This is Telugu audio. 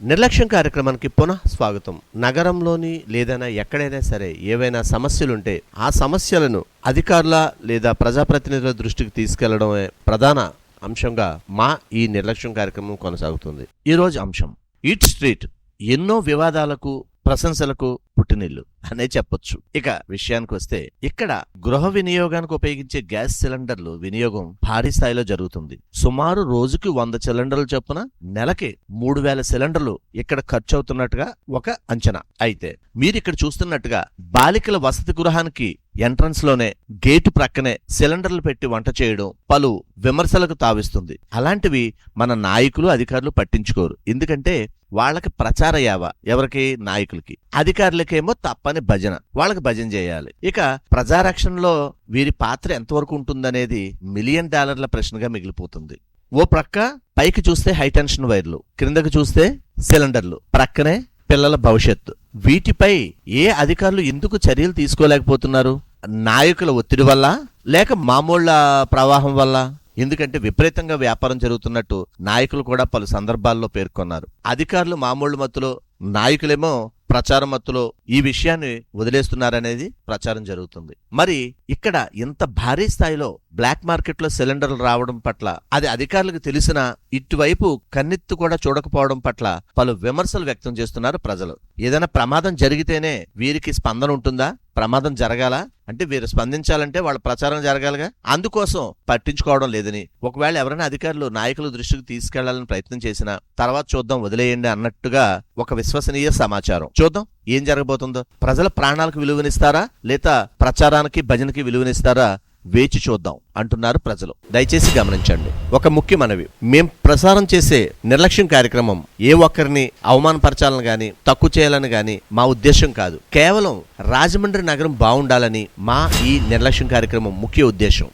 నిర్లక్ష్యం కార్యక్రమానికి పునః స్వాగతం. నగరంలోని లేదైనా ఎక్కడైనా సరే ఏవైనా సమస్యలుంటే ఆ సమస్యలను అధికారుల లేదా ప్రజాప్రతినిధుల దృష్టికి తీసుకెళ్ళడమే ప్రధాన అంశంగా మా ఈ నిర్లక్ష్యం కార్యక్రమం కొనసాగుతుంది. ఈరోజు అంశం ఈట్ స్ట్రీట్ ఎన్నో వివాదాలకు ప్రశంసలకు పుట్టినిల్లు అనే చెప్పొచ్చు. ఇక విషయానికి వస్తే ఇక్కడ గృహ వినియోగానికి ఉపయోగించే గ్యాస్ సిలిండర్లు వినియోగం భారీ స్థాయిలో జరుగుతుంది. సుమారు రోజుకి వంద సిలిండర్లు చొప్పున నెలకి మూడు వేల సిలిండర్లు ఇక్కడ ఖర్చు అవుతున్నట్టుగా ఒక అంచనా. అయితే మీరు ఇక్కడ చూస్తున్నట్టుగా బాలికల వసతి గృహానికి ఎంట్రన్స్లోనే గేటు ప్రక్కనే సిలిండర్లు పెట్టి వంట చేయడం పలు విమర్శలకు తావిస్తుంది. అలాంటివి మన నాయకులు అధికారులు పట్టించుకోరు. ఎందుకంటే వాళ్ళకి ప్రచార యావ ఎవరికి? నాయకులకి. అధికారులకేమో తప్పని భజన. వాళ్ళకి భజన చేయాలి. ఇక ప్రజారక్షణలో వీరి పాత్ర ఎంతవరకు ఉంటుందనేది మిలియన్ డాలర్ల ప్రశ్నగా మిగిలిపోతుంది. ఓ ప్రక్క పైకి చూస్తే హైటెన్షన్ వైర్లు క్రిందకు చూస్తే సిలిండర్లు ప్రక్కనే పిల్లల భవిష్యత్తు. వీటిపై ఏ అధికారులు ఎందుకు చర్యలు తీసుకోలేకపోతున్నారు? నాయకుల ఒత్తిడి వల్ల లేక మామూళ్ళ ప్రవాహం వల్ల? ఎందుకంటే విపరీతంగా వ్యాపారం జరుగుతున్నట్టు నాయకులు కూడా పలు సందర్భాల్లో పేర్కొన్నారు. అధికారులు మామూలు మత్తులో నాయకులేమో ప్రచారమత్తులో ఈ విషయాన్ని వదిలేస్తున్నారనేది ప్రచారం జరుగుతుంది. మరి ఇక్కడ ఇంత భారీ స్థాయిలో బ్లాక్ మార్కెట్లో సిలిండర్లు రావడం పట్ల అది అధికారులకు తెలిసిన ఇటువైపు కన్నెత్తు కూడా చూడకపోవడం పట్ల పలు విమర్శలు వ్యక్తం చేస్తున్నారు ప్రజలు. ఏదైనా ప్రమాదం జరిగితేనే వీరికి స్పందన ఉంటుందా? ప్రమాదం జరగాల? అంటే వీరు స్పందించాలంటే వాళ్ళ ప్రచారం జరగాలిగా? అందుకోసం పట్టించుకోవడం లేదని. ఒకవేళ ఎవరైనా అధికారులు నాయకుల దృష్టికి తీసుకెళ్ళాలని ప్రయత్నం చేసినా తర్వాత చూద్దాం వదిలేయండి అన్నట్టుగా ఒక విశ్వసనీయ సమాచారం. చూద్దాం ఏం జరగబోతుందో. ప్రజల ప్రాణాలకు విలువనిస్తారా? లేదా ప్రచారానికి భజనకి విలువనిస్తారా? వేచి చూద్దాం అంటున్నారు ప్రజలు. దయచేసి గమనించండి. ఒక ముఖ్య మనవి. మేం ప్రసారం చేసే నిర్లక్ష్యం కార్యక్రమం ఏ ఒక్కరిని అవమానపరచాలని గాని తక్కువ చేయాలని గాని మా ఉద్దేశం కాదు. కేవలం రాజమండ్రి నగరం బాగుండాలని మా ఈ నిర్లక్ష్యం కార్యక్రమం ముఖ్య ఉద్దేశం